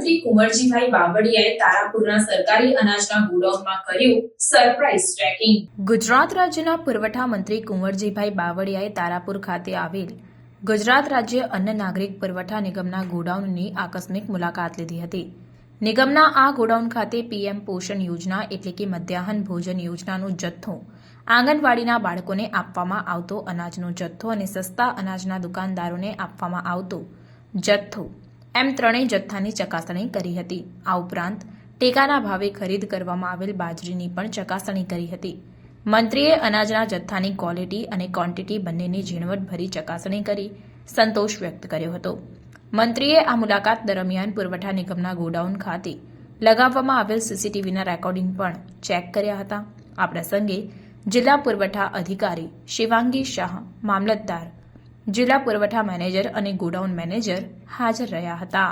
મંત્રી કુંવરજીભાઈ બાવળિયાએ તારાપુરના સરકારી અનાજના ગોડાઉનમાં કર્યું સરપ્રાઇઝ ટ્રેકિંગ. ગુજરાત રાજ્યના પુરવઠા મંત્રી કુંવરજીભાઈ બાવળિયાએ તારાપુર ખાતે આવેલ ગુજરાત રાજ્ય અન્ન નાગરિક પુરવઠા નિગમના ગોડાઉનની આકસ્મિક મુલાકાત લીધી હતી. નિગમના આ ગોડાઉન ખાતે પીએમ પોષણ યોજના એટલે કે મધ્યાહન ભોજન યોજનાનો જથ્થો આંગણવાડીના બાળકોને આપવામાં આવતો અનાજનો જથ્થો અને સસ્તા અનાજના દુકાનદારોને આપવામાં આવતો જથ્થો એમ ત્રણેય જથ્થાની ચકાસણી કરી હતી. આ ઉપરાંત ટેકાના ભાવે ખરીદ કરવામાં આવેલ બાજરીની પણ ચકાસણી કરી હતી. મંત્રીએ અનાજના જથ્થાની ક્વોલિટી અને ક્વોન્ટિટી બંનેની ઝીણવટભરી ચકાસણી કરી સંતોષ વ્યક્ત કર્યો હતો. મંત્રીએ આ મુલાકાત દરમિયાન પુરવઠા નિગમના ગોડાઉન ખાતે લગાવવામાં આવેલ સીસીટીવીના રેકોર્ડિંગ પણ ચેક કર્યા હતા. આ પ્રસંગે જિલ્લા પુરવઠા અધિકારી શિવાંગી શાહ મામલતદાર જિલ્લા પુરવઠા મેનેજર અને ગોડાઉન મેનેજર હાજર રહ્યા હતા.